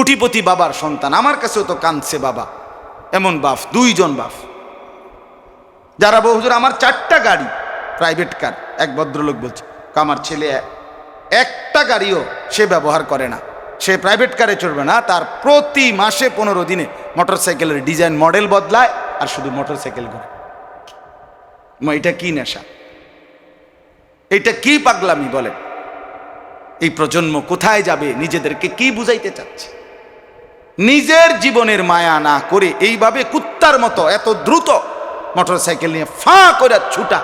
কুটিপতি বাবার সন্তান আমার কাছেও তো কাঁদছে বাবা। এমন বাফ দুইজন বাফ। যারা বহুজুর আমার চারটা গাড়ি প্রাইভেট কার এক ভদ্রলোক বলছে আমার ছেলে একটা গাড়িও সে ব্যবহার করে না। সে প্রাইভেট কারে চড়বে না তার প্রতি মাসে পনেরো দিনে মোটরসাইকেলের ডিজাইন মডেল বদলায় আর শুধু মোটরসাইকেল করে। মা, এটা কি নেশা? এটা কি পাগলামি বলে? এই প্রজন্ম কোথায় যাবে? নিজেদেরকে কি বুঝাইতে চাচ্ছে? নিজের জীবনের মায়া না করে এইভাবে কুত্তার মতো এত দ্রুত মোটরসাইকেল নিয়ে ফাঁ করে ছুটা,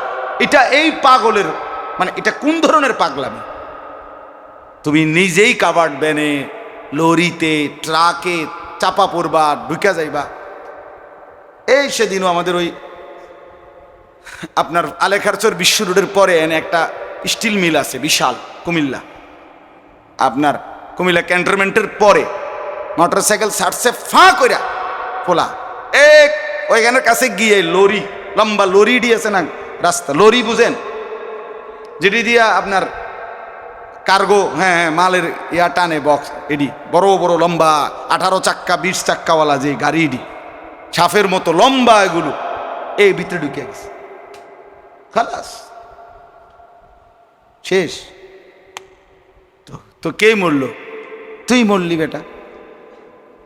এটা এই পাগলের মানে এটা কোন ধরনের পাগলামি? তুমি নিজেই কাবার্ড ব্যানে লরিতে ট্রাকে চাপা পড়বা, ঢুকে যাইবা। এই সেদিনও আমাদের ওই আপনার আলেখারচর বিশ্ব রোডের পরে এনে একটা স্টিল মিল আছে, বিশাল, কুমিল্লা। আপনার কুমিল্লা ক্যান্টনমেন্টের পরে মোটরসাইকেল ছাড়ছে, ফাঁ কইরা। খোলা এক, ওইখানের কাছে গিয়ে লরি, লম্বা লরি দিয়েছে না, রাস্তা, লরি বুঝেন? যেটি দিয়া আপনার কার্গো হ্যাঁ হ্যাঁ মালের ইয়া টানে বক্স এডি বড় বড়, লম্বা, আঠারো চাক্কা, বিশ চাক্কাওয়ালা যে গাড়ি এডি ছাফের মতো লম্বা এগুলো, এই ভিতরে ঢুকে গেছে। খালাস, শেষ। তো তো কে মরল? তুই মরলি বেটা।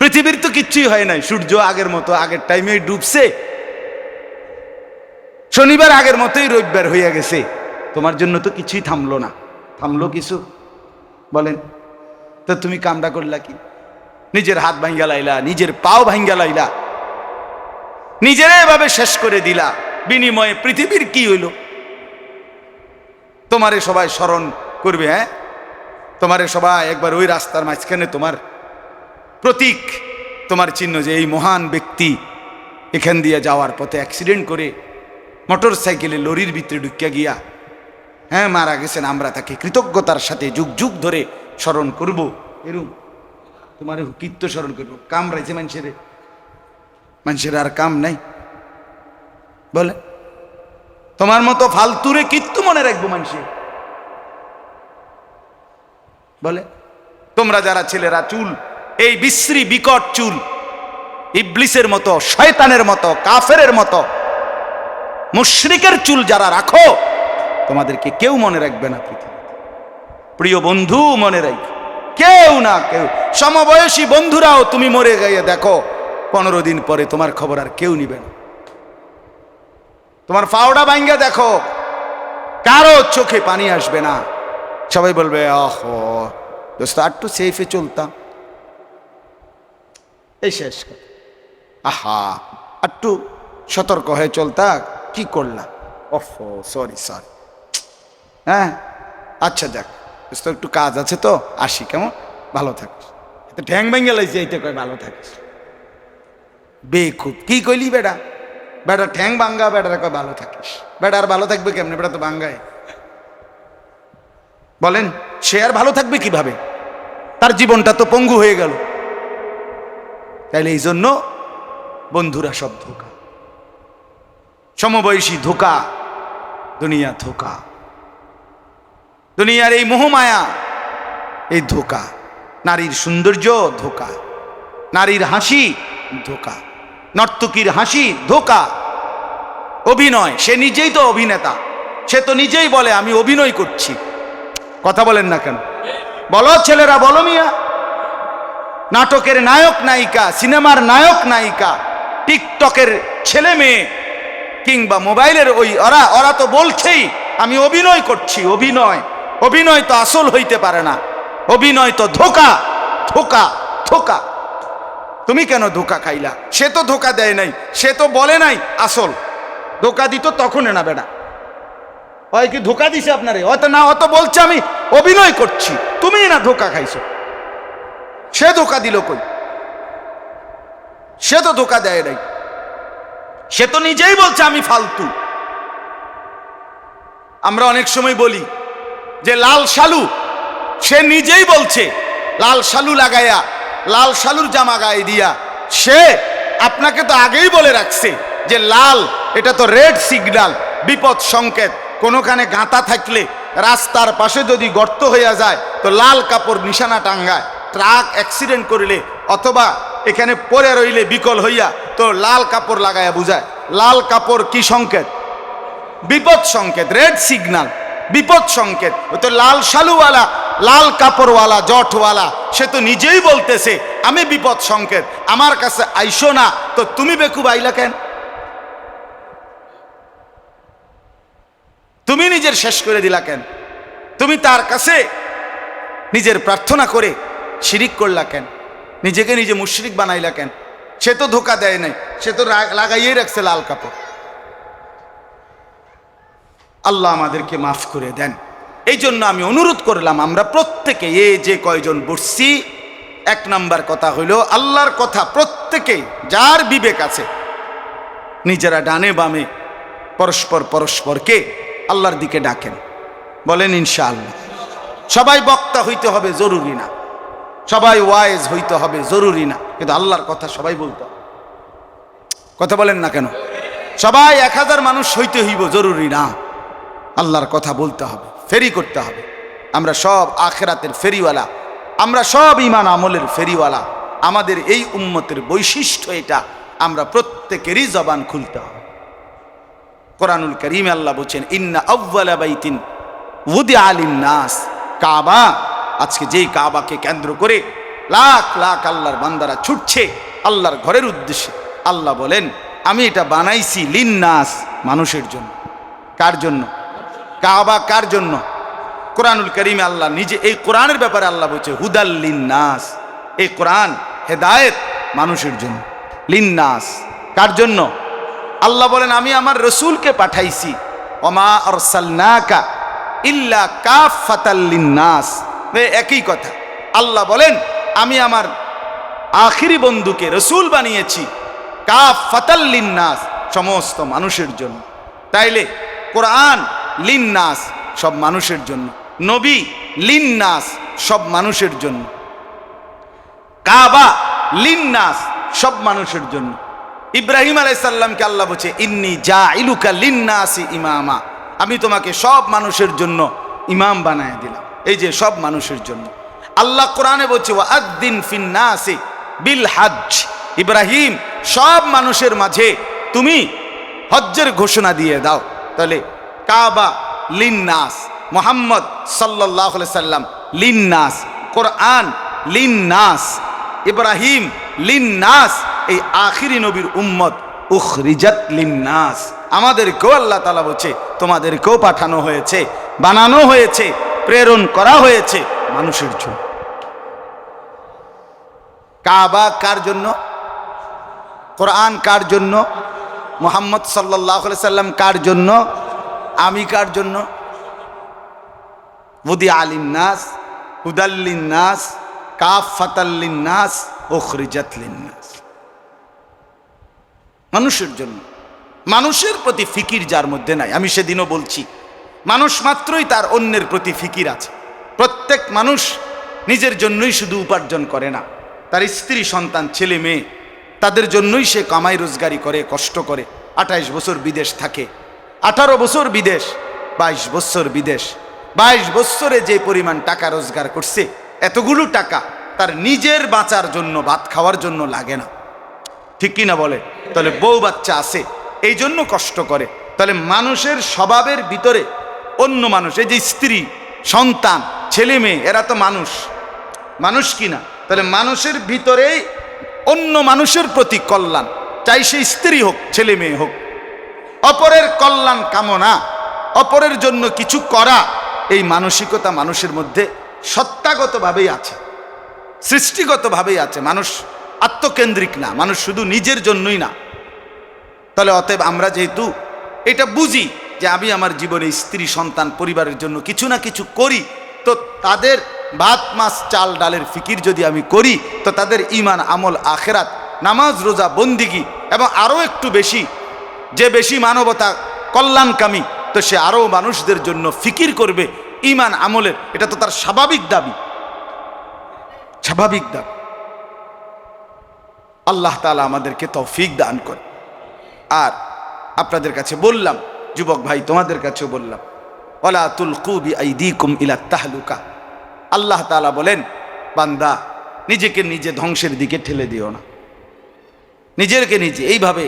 পৃথিবীর তো কিচ্ছুই হয় নাই। সূর্য আগের মতো, আগের টাইমে ডুবছে। শনিবার আগের মতোই রবিবার হইয়া গেছে। তোমার জন্য তো কিছুই থামলো না। থামলো কিছু? বলেন। তো তুমি কামটা করলা কি? নিজের হাত ভাঙ্গা লাইলা, নিজের পাও ভাঙ্গা লাইলা। নিজেরা এভাবে শেষ করে দিলা। বিনিময়ে পৃথিবীর কি হইল? তোমারে সবাই স্মরণ করবে হ্যাঁ? তোমারে সবাই একবার ওই রাস্তার মাঝখানে তোমার প্রতীক। তোমার চিহ্ন যে এই মহান ব্যক্তি এখান দিয়ে যাওয়ার পথে অ্যাক্সিডেন্ট করে মোটর সাইকেলে লরির ভিতরে ঢুকিয়া গিয়া হ্যাঁ মারা গেছেন, আমরা তাকে কৃতজ্ঞতার সাথে যুগ যুগ ধরে স্মরণ করব। এরম তোমার কীর্ত স্মরণ করব। কাম রাইছে মানুষের। মানুষের আর কাম নাই। বলে, তোমার মতো ফালতুরে কীর্ত মনে রাখব মানুষের বলে, তোমরা যারা ছেলেরা চুল এই বিশ্রী বিকট চুল, ইবলিসের মতো, শয়তানের মতো, কাফেরের মতো, মুশরিকের চুল যারা রাখো, তোমাদেরকে কেউ মনে রাখবে না পৃথিবীতে। প্রিয় বন্ধু, মনে রাখ কেউ না কেউ। সমবয়সী বন্ধুরাও তুমি মরে গিয়ে দেখো, পনেরো দিন পরে তোমার খবর আর কেউ নিবে না। তোমার ফাওড়া ভাঙ্গা দেখো, কারও চোখে পানি আসবে না। সবাই বলবে, আহ, দোস্ত একটু সেফে চলতাম। এই শেষ। আহা, একটু সতর্ক হয়ে চলতা কি করলাম ওফ সরি সরি হ্যাঁ আচ্ছা যাক দোস্ত একটু কাজ আছে তো, আসি, কেমন? ভালো থাকিস। ঠ্যাং ভেঙে লাইছি, এইতে কয় ভালো থাকিস। বেকুব, কি কইলি বেড়া বেটা ঠ্যাং বাঙ্গা বেটারা কয় ভালো থাকিস। বেটা আর ভালো থাকবে কেমনে? বেটা তো বাঙ্গায় বলেন, সে আর ভালো থাকবে কীভাবে? তার জীবনটা তো পঙ্গু হয়ে গেল। তাইলে এই জন্য বন্ধুরা সব ধোকা। সমবয়সী ধোকা, দুনিয়া ধোকা। দুনিয়ার এই মোহমায়া, এই ধোকা। নারীর সৌন্দর্য ধোকা। নারীর হাসি ধোকা। নর্তকীর হাসি ধোকা। অভিনয়, সে নিজেই তো অভিনেতা। সে তো নিজেই বলে, আমি অভিনয় করছি। কথা বলেন না কেন? বলো ছেলেরা, বলো মিয়া। নাটকের নায়ক নায়িকা, সিনেমার নায়ক নায়িকা, টিকটকের ছেলে মেয়ে, কিংবা মোবাইলের ওই ওরা ওরা তো বলছেই, আমি অভিনয় করছি, অভিনয়। অভিনয় তো আসল হইতে পারে না। অভিনয় তো ধোকা ধোকা ধোকা। তুমি কেন ধোকা খাইলা? সে তো ধোকা দেয় নাই, সে তো বলে নাই আসল। ধোকা দিত তখন না বেটা। হয় কি ধোকা দিছে আপনারে? হয়তো না অত বলছে আমি অভিনয় করছি। তুমি না ধোকা খাইছো। সে ধোকা দিল কই? সে তো ধোকা দেয় নাই। সে তো নিজেই বলছে আমি ফালতু। আমরা অনেক সময় বলি যে লাল শালু, সে নিজেই বলছে, লাল শালু লাগাইয়া লাল শালুর জামা গায়ে দিয়া। সে আপনাকে তো আগেই বলে রাখছে যে লাল, এটা তো রেড সিগন্যাল বিপদ সংকেত। কোনোখানে গাঁথা থাকলে রাস্তার পাশে যদি গর্ত হইয়া যায়, তো লাল কাপড় নিশানা টাঙ্গায়। ট্রাক অ্যাক্সিডেন্ট করিলে অথবা এখানে পরে রইলে বিকল হইয়া তো লাল কাপড় লাগাইয়া বুঝায়। লাল কাপড় কি সংকেত? বিপদ সংকেত রেড সিগনাল বিপদ সংকেত। ও তো লাল শালুওয়ালা, লাল কাপড়ওয়ালা, জটওয়ালা, সে তো নিজেই বলতেছে, আমি বিপদ সংকেত, আমার কাছে আইসো না। তো তুমি বেকুব আইলা কেন? তুমি নিজের শেষ করে দিলা কেন? তুমি তার কাছে নিজের প্রার্থনা করে শিরিক করলা কেন? নিজেকে নিজে মুশরিক বানাইলা কেন? সে তো ধোকা দেয় নাই, সে তো লাগাইয়েই রাখছে লাল কাপড়। আল্লাহ আমাদেরকে মাফ করে দেন। এই জন্য আমি অনুরোধ করলাম, আমরা প্রত্যেকে এ যে কয়জন বসছি, এক নাম্বার কথা হইল, আল্লাহর কথা প্রত্যেকে যার বিবেক আছে, নিজেরা ডানে বামে পরস্পর পরস্পরকে আল্লাহর দিকে ডাকেন। বলেন ইনশাআল্লাহ। সবাই বক্তা হইতে হবে, জরুরি না। সবাই ওয়াইজ হইতে হবে, জরুরি না। কিন্তু আল্লাহর কথা সবাই বলতে কথা বলেন না কেন? সবাই এক হাজার মানুষ হইতে হইব, জরুরি না। আল্লাহর কথা বলতে হবে, ফেরি করতে হবে। আমরা সব আখেরাতের ফেরিওয়ালা। আমরা সব ইমান আমলের ফেরিওয়ালা। আমাদের এই উম্মতের বৈশিষ্ট্য এটা। আমরা প্রত্যেকেরই জবান খুলতে হবে। কোরআনুল করিম আল্লাহ বলছেন, ইন্না আউ্বালা বাইতিন উদি আলিন নাস। কাবা আজকে যেই কাবাকে কেন্দ্র করে লাখ লাখ আল্লাহর বান্দারা ছুটছে, আল্লাহর ঘরের উদ্দেশ্যে। আল্লাহ বলেন, আমি এটা বানাইছি লিন্নাস মানুষের জন্য। কার জন্য? কাবা কার জন্য? কোরআনুল করিমে আল্লাহ নিজে, এই কোরআনের ব্যাপারে আল্লাহ বলছে, হুদাল লিন্নাস। এই কোরআন হেদায়েত মানুষের জন্য। লিন্নাস কার জন্য? আল্লাহ বলেন, আমি আমার রসুলকে পাঠাইছি। অমা অরসালনাকা ইল্লা কাফাতাল্লিন্নাস একই কথা। আল্লাহ বলেন, আমি আমার আখিরি বন্ধুকে রসুল বানিয়েছি কাফাতাল্লিন্নাস সমস্ত মানুষের জন্য। তাইলে কোরআন লিন্নাস, সব মানুষের জন্য। নবী লিন্নাস, সব মানুষের জন্য। কাবা লিন্নাস, সব মানুষের জন্য। ইব্রাহিম আলাইসাল্লামকে আল্লাহ বলছে, ইন্নি যা ইলুকা লিন্নাসি ইমামা। আমি তোমাকে সব মানুষের জন্য ইমাম বানায় দিলাম। এই যে সব মানুষের জন্য। আল্লাহ কোরআনে বলছে আদিন ফিন্নাসি বিল হাজ ইব্রাহিম, সব মানুষের মাঝে তুমি হজ্জের ঘোষণা দিয়ে দাও। তাহলে কাবা লিন্নাস, মোহাম্মদ সাল্লাহ সাল্লাম লিন্নাস, কোরআন লিন্নাস, ইব্রাহিম লিন্নাস, এই আখিরি নবীর উম্মত উখরিজাত লিন্নাস। আমাদেরকেও আল্লাহ তালা বলছে, তোমাদেরকেও পাঠানো হয়েছে, বানানো হয়েছে। প্রেরণ করা হয়েছে মানুষের জন্য। কাবা কার জন্য? কোরআন কার জন্য? মোহাম্মদ সাল্লাহ সাল্লাম কার জন্য? আমি কার জন্য? বুদি আলিন নাস হুদাল্লিন নাস কাফাতাল্লিন নাস ওখরিজাতলিন নাস। মানুষের জন্য। মানুষের প্রতি ফিকির যার মধ্যে নাই। আমি সেদিনও বলছি মানুষ মাত্রই তার অন্যের প্রতি ফিকির আছে। প্রত্যেক মানুষ নিজের জন্যই শুধু উপার্জন করে না। তার স্ত্রী, সন্তান, ছেলে, মেয়ে, তাদের জন্যই সে কামাই রোজগারি করে, কষ্ট করে। আঠাইশ বছর বিদেশ থাকে। আঠারো বছর বিদেশ, বাইশ বছর বিদেশ। বাইশ বছরে যে পরিমাণ টাকা রোজগার করছে, এতগুলো টাকা তার নিজের বাঁচার জন্য, ভাত খাওয়ার জন্য লাগে না। ঠিক কি না বলে? তাহলে বউ বাচ্চা আছে এই জন্য কষ্ট করে। তাহলে মানুষের স্বভাবের ভিতরে অন্য মানুষ, এই যে স্ত্রী, সন্তান, ছেলে মেয়ে, এরা তো মানুষ। মানুষ কি না? তাহলে মানুষের ভিতরেই অন্য মানুষের প্রতি কল্যাণ। চাই সে স্ত্রী হোক, ছেলে মেয়ে হোক। অপরের কল্যাণ কামনা, অপরের জন্য কিছু করা, এই মানসিকতা মানুষের মধ্যে সত্তাগতভাবেই আছে। সৃষ্টিগতভাবেই আছে। মানুষ আত্মকেন্দ্রিক না, মানুষ শুধু নিজের জন্যই না। তাহলে অতএব আমরা যেহেতু এটা বুঝি যে আমি আমার জীবনে স্ত্রী, সন্তান, পরিবারের জন্য কিছু না কিছু করি, তো তাদের ভাত মাছ, চাল, ডালের ফিকির যদি আমি করি, তো তাদের ইমান আমল, আখেরাত, নামাজ, রোজা, বন্দিগি এবং আরও একটু বেশি, যে বেশি মানবতা কল্যাণকামী, তো সে আরও মানুষদের জন্য ফিকির করবে ইমান আমলের। এটা তো তার স্বাভাবিক দাবি। স্বাভাবিক দাবি। আল্লাহ তালা আমাদেরকে তৌফিক দান করে আর আপনাদের কাছে বললাম যুবক ভাই, তোমাদের কাছেও বললাম ওলা তুল কুবি আইদিকুম ইলা তাহলুকা। আল্লাহ তালা বলেন, বান্দা, নিজেকে নিজে ধ্বংসের দিকে ঠেলে দিও না। নিজেরকে নিজে, এইভাবে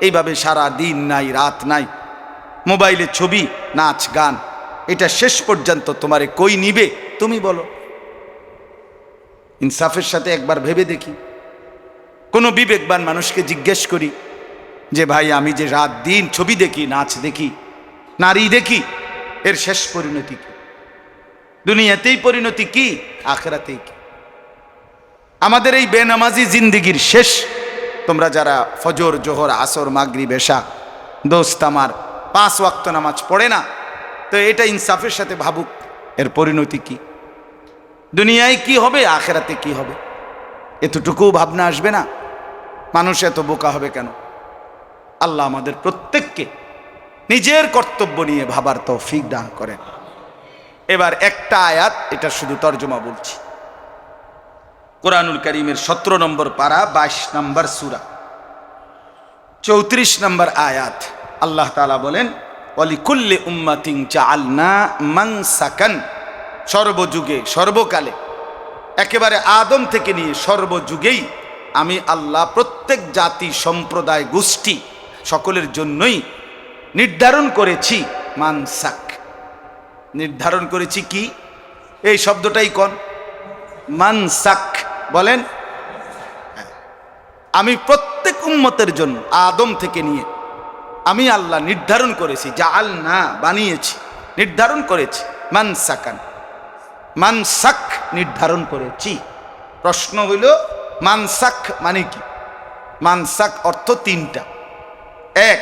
এইভাবে সারা দিন নাই, রাত নাই, মোবাইলে ছবি, নাচ, গান, এটা শেষ পর্যন্ত তোমারে কই নিবে, তুমি বলো। ইনসাফের সাথে একবার ভেবে দেখি, কোনো বিবেকবান মানুষকে জিজ্ঞেস করি যে ভাই, আমি যে রাত দিন ছবি দেখি, নাচ দেখি, নারী দেখি, এর শেষ পরিণতি কি? দুনিয়াতেই পরিণতি কি? আখেরাতেই কি? আমাদের এই বেনামাজি জিন্দিগির শেষ। তোমরা যারা ফজর, জোহর, আসর মাগরি বেশা দোস্ত আমার, পাঁচ ওয়াক্ত নামাজ পড়ে না, তো এটা ইনসাফের সাথে ভাবুক, এর পরিণতি কি? দুনিয়ায় কি হবে, আখেরাতে কি হবে? এতটুকু ভাবনা আসবে না। মানুষ এত বোকা হবে কেন? আল্লাহ আমাদের প্রত্যেককে নিজের কর্তব্য নিয়ে ভাবার তৌফিক দান করেন। এবার একটা আয়াত, এটা শুধু তর্জমা বলছি। কোরআনুল করিমের সতেরো নম্বর পারা, বাইশ নম্বর সুরা। চৌত্রিশ নম্বর আয়াত, আল্লাহ তালা বলেন অলিকুল্লে উম্মাতিং চালনা মাংসাকান সর্বযুগে, সর্বকালে, একেবারে আদম থেকে নিয়ে সর্বযুগেই আমি আল্লাহ প্রত্যেক জাতি সম্প্রদায় গোষ্ঠী সকলের জন্যই নির্ধারণ করেছি মানসাক। নির্ধারণ করেছি কি? এই শব্দটাই কন? মানসাক বলেন? আমি প্রত্যেক উম্মতের জন্য, আদম থেকে নিয়ে আমি আল্লাহ নির্ধারণ করেছি যা আল না বানিয়েছি, নির্ধারণ করেছি, মানসাকান। মানসাক নির্ধারণ করেছি। প্রশ্ন হইল, মানসাক মানে কি? মানসাক অর্থ তিনটা। এক,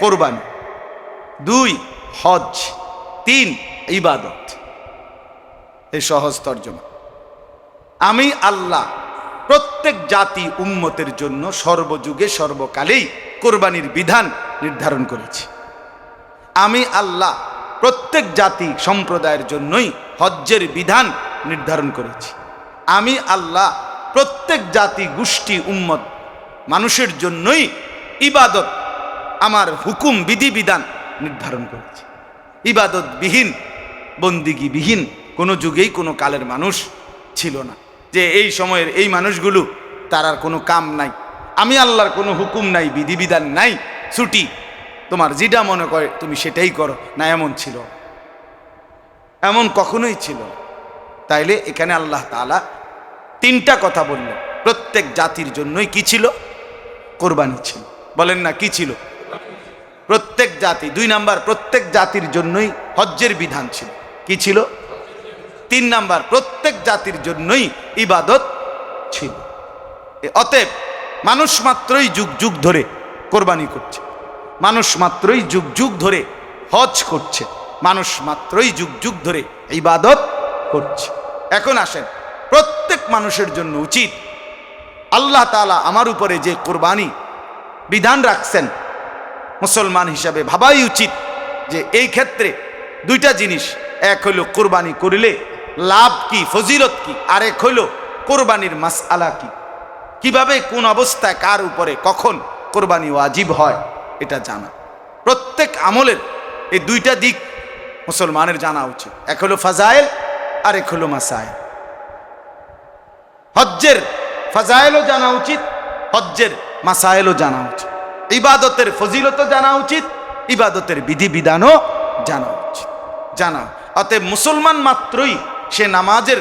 কোরবানি। দুই হজ তিন, ইবাদত। এই সহজ তর্জমা। আমি আল্লাহ প্রত্যেক জাতি, উম্মতের জন্য সর্বযুগে, সর্বকালেই কোরবানির বিধান নির্ধারণ করেছি। আমি আল্লাহ প্রত্যেক জাতি, সম্প্রদায়ের জন্যই হজ্জের বিধান নির্ধারণ করেছি। আমি আল্লাহ প্রত্যেক জাতি, গোষ্ঠী, উম্মত মানুষের জন্যই ইবাদত আমার হুকুম বিধিবিধান নির্ধারণ করেছি। ইবাদতবিহীন, বন্দিগিবিহীন কোনো যুগেই কোনো কালের মানুষ ছিল না। যে এই সময়ের এই মানুষগুলো, তার আর কোনো কাম নাই। আমি আল্লাহর কোনো হুকুম নাই বিধিবিধান নাই, ছুটি। তোমার যেটা মনে করে তুমি সেটাই করো, না এমন ছিল। এমন কখনোই ছিল তাইলে এখানে আল্লাহ তাআলা তিনটা কথা বলল প্রত্যেক জাতির জন্যই কি ছিল? কোরবানি ছিল। বলেন না কি ছিল? জাতি, দুই নাম্বার প্রত্যেক জাতির জন্যই হজ্জের বিধান ছিল। কি ছিল? তিন নাম্বার প্রত্যেক জাতির জন্যই ইবাদত ছিল। অতএব মানুষ মাত্রই যুগ যুগ ধরে কোরবানি করছে। মানুষ মাত্রই যুগ যুগ ধরে হজ করছে। মানুষ মাত্রই যুগ যুগ ধরে ইবাদত করছে। এখন আসেন, প্রত্যেক মানুষের জন্য উচিত, আল্লাহ তাআলা আমার উপরে যে কোরবানি বিধান রাখছেন মুসলমান হিসাবে ভাবাই উচিত যে এই ক্ষেত্রে দুইটা জিনিস, এক হইল কোরবানি করিলে লাভ কি, ফজিলত কি আর এক হইল কোরবানির মাস আলা কি। কীভাবে, কোন অবস্থায়, কার উপরে, কখন কোরবানি ওয়াজিব হয়, এটা জানা। প্রত্যেক আমলের এই দুইটা দিক মুসলমানের জানা উচিত। এক হলো ফাজাইল আর এক হলো মাসাইল। হজ্জের ফাজাইলও জানা উচিত, হজ্জের মাসাইলও জানা উচিত। ইবাদতের ফজিলতও জানা উচিত, ইবাদতের বিধিবিধানও জানা উচিত। জানা। অতএব মুসলমান মাত্রই সে নামাজের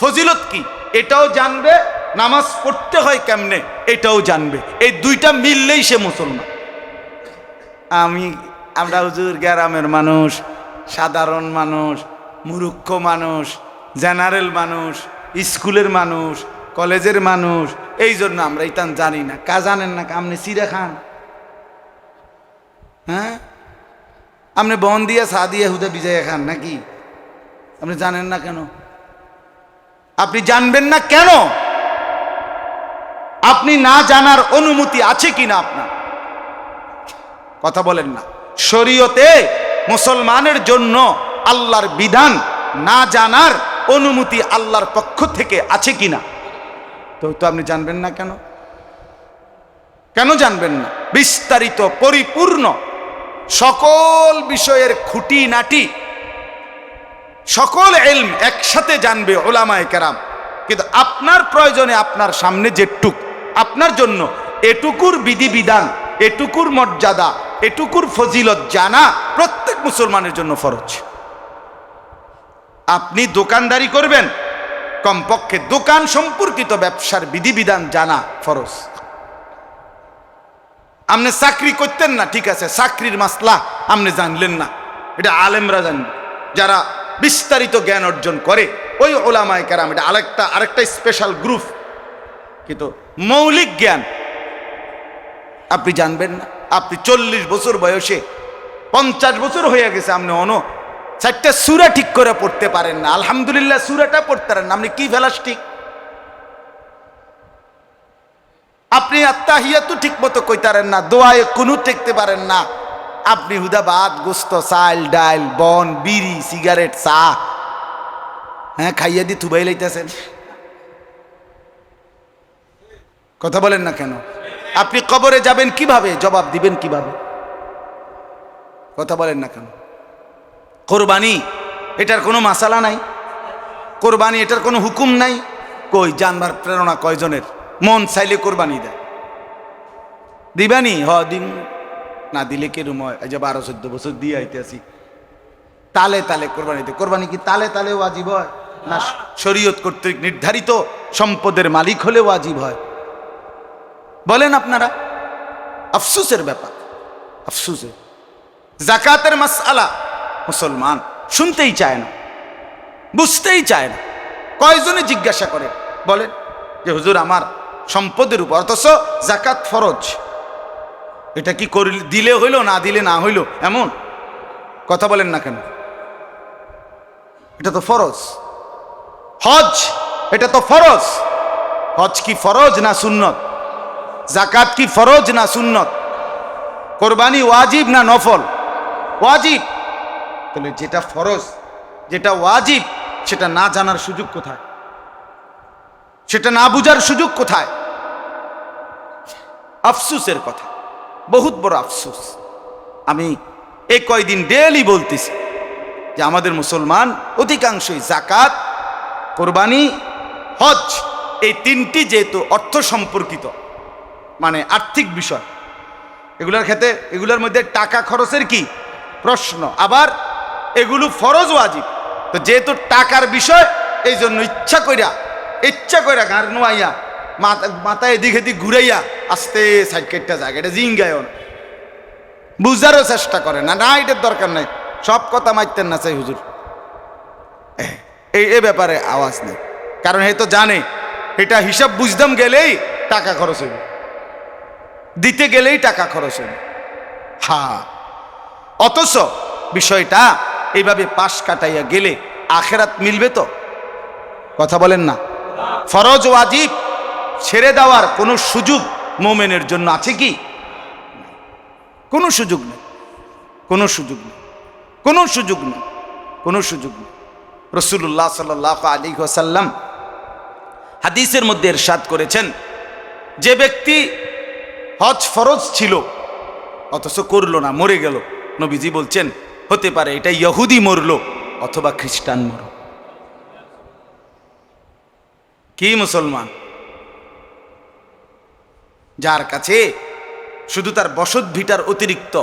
ফজিলত কি, এটাও জানবে, নামাজ পড়তে হয় কেমনে, এটাও জানবে। এই দুইটা মিললেই সে মুসলমান। আমি, আমরা হুজুর গ্রামের মানুষ, সাধারণ মানুষ মুরুক্ষ মানুষ, জেনারেল মানুষ, স্কুলের মানুষ কলেজের মানুষ, এই জন্য আমরা ইতান জানি না। কা জানেন না আপনি চিড়া খান। হ্যাঁ? আপনি বন দিয়া সা দিয়ে হুদা বিজয় খান নাকি? আপনি জানেন না কেন? আপনি জানবেন না কেন? আপনি না জানার অনুমতি আছে কিনা আপনার? কথা বলেন না। শরীয়তে মুসলমানের জন্য আল্লাহর বিধান না জানার অনুমতি আল্লাহর পক্ষ থেকে আছে কিনা? তো তো আপনি জানবেন না কেন? কেন জানবেন না? বিস্তারিত, পরিপূর্ণ সকল বিষয়ের খুঁটি নাটি সকল এলম একসাথে জানবে ওলামায় কেরাম। কিন্তু আপনার প্রয়োজনে আপনার সামনে যেটুক, আপনার জন্য এটুকুর বিধিবিধান, এটুকুর মর্যাদা, এটুকুর ফজিলত জানা প্রত্যেক মুসলমানের জন্য ফরজ। আপনি দোকানদারি করবেন কমপক্ষে দোকান সম্পর্কিত ব্যবসার বিধিবিধান জানা ফরজ। আপনি চাকরি করতেন না, ঠিক আছে, চাকরির মাসলা আপনি জানলেন না। এটা আলেমরা জানবেন যারা বিস্তারিত জ্ঞান অর্জন করে, ওই ওলামায় কেরাম, এটা আরেকটা আরেকটা স্পেশাল গ্রুপ কিন্তু মৌলিক জ্ঞান আপনি জানবেন না। আপনি চল্লিশ বছর বয়সে, পঞ্চাশ বছর হয়ে গেছে, আপনি অন চারটা সুরা ঠিক করে পড়তে পারেন না। আলহামদুলিল্লাহ সুরাটা পড়তে পারেন না। আপনি কি ফেলাস্টিক আপনি আত্মাহিয়াতু ঠিক মতো কইতারেন না, দোয়ায় কোনো টেকতে পারেন না। আপনি হুদা ভাত গোস্ত, চাল, ডাল, বন, বিড়ি, সিগারেট, চা হ্যাঁ খাইয়া দি থুবাই লাইতেছেন। কথা বলেন না কেন? আপনি কবরে যাবেন কীভাবে? জবাব দিবেন কীভাবে? কথা বলেন না কেন? কোরবানি, এটার কোনো মাসালা নাই। কোরবানি, এটার কোনো হুকুম নাই। কই, জানবার প্রেরণা কয়জনের? মন চাইলে কোরবানি দেয়। দিবানি? হ দিন না, দিলে কেরম হয়? এই যে বারো, চোদ্দ বছর দিয়ে আইতেছি। তালে তালে কোরবানি দেয়। কোরবানি কি তালে তালে ওয়াজিব হয়? না, শরীয়ত কর্তৃক নির্ধারিত সম্পদের মালিক হলে ওয়াজিব হয়। বলেন আপনারা, আফসুসের ব্যাপার। আফসুসের। জাকাতের মাসআলা। মুসলমান, শুনতেই চায় না, বুঝতেই চায় না। কয়জনে জিজ্ঞাসা করে? বলেন যে, হুজুর, আমার সম্পদের উপর, অথচ জাকাত ফরজ। এটা কি করিল দিলে হইল, না দিলে না হইল, এমন? কথা বলেন না কেন? এটা তো ফরজ। হজ, এটা তো ফরজ। হজ কি ফরজ না সুন্নত? জাকাত কি ফরজ না সুন্নত? কোরবানি ওয়াজিব না নফল? ওয়াজিব। তাহলে যেটা ফরজ, যেটা ওয়াজিব, সেটা না জানার সুযোগ কোথায়? সেটা না বুঝার সুযোগ কোথায়? আফসুসের কথা, বহুত বড় আফসুস। আমি এই কয়দিন ডেলি বলতেছি যে আমাদের মুসলমান অধিকাংশই জাকাত কোরবানি, হজ, এই তিনটি যেহেতু অর্থ সম্পর্কিত মানে আর্থিক বিষয়। এগুলোর ক্ষেত্রে, এগুলোর মধ্যে টাকা খরচের কি? প্রশ্ন। আবার এগুলো ফরজ ওয়াজিব। তো যেহেতু টাকার বিষয় এই জন্য ইচ্ছা কইরা ইচ্ছা কইরা গার নোয়াইয়া, মাথা, মাথায় এদিক এদিক ঘুরাইয়া আস্তে সাইড কেটটা জায়গা এটা জিঙ্গায় না বুঝারও চেষ্টা করে না না, এটার দরকার নাই। সব কথা মারতেন না চাই হুজুর। এই, এ ব্যাপারে আওয়াজ নেই। কারণ হে তো জানে, এটা হিসাব বুঝতাম গেলেই টাকা খরচ হইবে। দিতে গেলেই টাকা খরচ হইবে। হা, অথচ বিষয়টা এইভাবে পাশ কাটাইয়া গেলে আখেরাত মিলবে তো? কথা বলেন না। ফরজ ও ওয়াজিব ছেড়ে দেওয়ার কোনো সুযোগ মোমেনের জন্য আছে কি? কোনো সুযোগ নেই। কোনো সুযোগ নেই। কোনো সুযোগ নেই। কোনো সুযোগ নেই। রসুল্লাহ সাল্লাহ আলী সাল্লাম হাদিসের মধ্যে এরশাদ করেছেন, যে ব্যক্তি হজ ফরজ ছিল, অথচ করল না, মরে গেল, নবীজি বলছেন হতে পারে, এটা ইহুদি মরলো অথবা খ্রিস্টান মরল। কি মুসলমান? যার কাছে শুধু তার বসত ভিটার অতিরিক্ত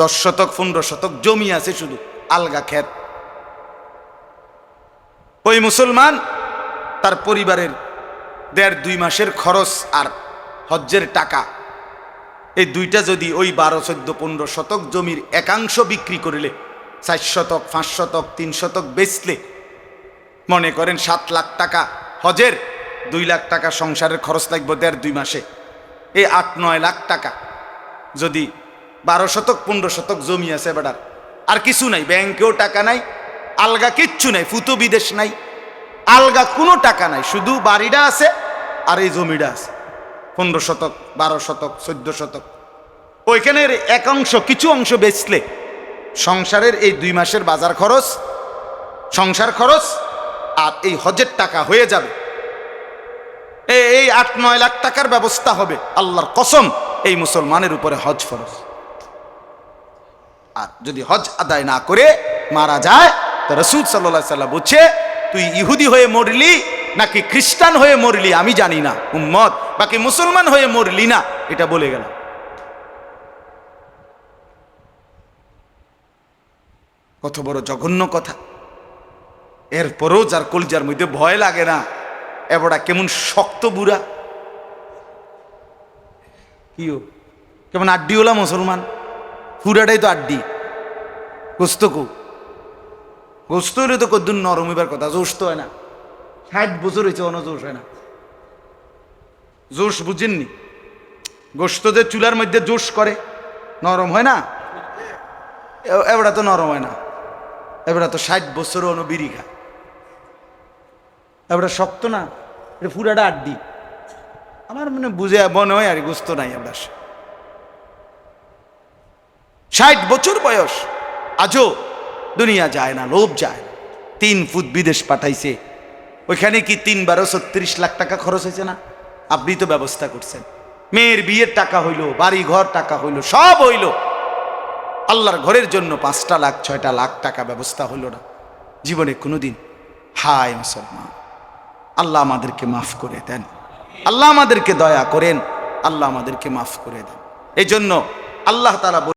দশ শতক, পনেরো শতক জমি আছে শুধু, আলগা ক্ষেত। ওই মুসলমান তার পরিবারের দেড় দুই মাসের খরচ আর হজ্জের টাকা এই দুইটা যদি ওই বারো, চোদ্দ, পনেরো শতক জমির একাংশ বিক্রি করিলে চার শতক, পাঁচ শতক, তিন শতক বেচলে, মনে করেন সাত লাখ টাকা হজের, দুই লাখ টাকা সংসারের খরচ লাগবে দেড়, দুই মাসে। এই আট, নয় লাখ টাকা যদি বারো শতক, পনেরো শতক জমি আছে বেটার, আর কিছু নাই, ব্যাংকেও টাকা নাই, আলগা কিচ্ছু নাই, ফুতো বিদেশ নাই, আলগা কোনো টাকা নাই, শুধু বাড়িটা আছে আর এই জমিটা আছে। পনেরো শতক, বারো শতক, চোদ্দ শতক। ওইখানের এক অংশ কিছু অংশ বেচলে। সংসারের এই দুই মাসের বাজার খরচ, সংসার খরচ, আর এই হজের টাকা হয়ে যাবে। এই আট, নয় লাখ টাকার ব্যবস্থা হবে, আল্লাহর কসম, এই মুসলমানের উপরে হজ ফরজ। আর যদি হজ আদায় না করে মারা যায়, তো রসুল সাল্লাহ সাল্লাম বলছে, তুই ইহুদি হয়ে মরলি নাকি খ্রিস্টান হয়ে মরলি, আমি জানি না। উম্মত বাকি মুসলমান হয়ে মরলি না, এটা বলে গেল। কত বড় জঘন্য কথা। এরপরও যার কলজার মধ্যে ভয় লাগে না এবড়া কেমন শক্ত বুড়া। কিও কেমন আড্ডিওলা মুসলমান? পুরাটাই তো আড্ডি। গোস্ত কো? গোস্ত হইলে তো কদ্দুর নরম হইবার কথা, জোশ তো হয় না। ষাট বছর হয়েছে অন জোশ হয় না। জোশ বুঝেননি। গোস্ত যে চুলার মধ্যে জোশ করে, নরম হয় না? এবড়া তো নরম হয় না। এবড়া তো ষাট বছর অন বিড়ি এবড়া শক্ত না, এটা পুরাটা আড্ডি। আমার মানে বুঝে মনে হয় আর গোস্ত নাই আমরা ষাট বছর বয়স, আজও দুনিয়া যায় না, লোভ যায় তিন ফুট বিদেশ পাঠাইছে। ওইখানে কি তিনবারও ছত্রিশ লাখ টাকা খরচ হয়েছে না? আপনি তো ব্যবস্থা করছেন। মেয়ের বিয়ের টাকা হইল বাড়ি ঘর টাকা হইল, সব হইল। আল্লাহর ঘরের জন্য পাঁচটা লাখ, ছয়টা লাখ টাকা ব্যবস্থা হইল না। জীবনে কোনোদিন, হায় মুসলমান, আল্লাহ আমাদেরকে মাফ করে দেন। আল্লাহ আমাদেরকে দয়া করেন, আল্লাহ আমাদেরকে মাফ করে দেন। এই জন্য আল্লাহ তারা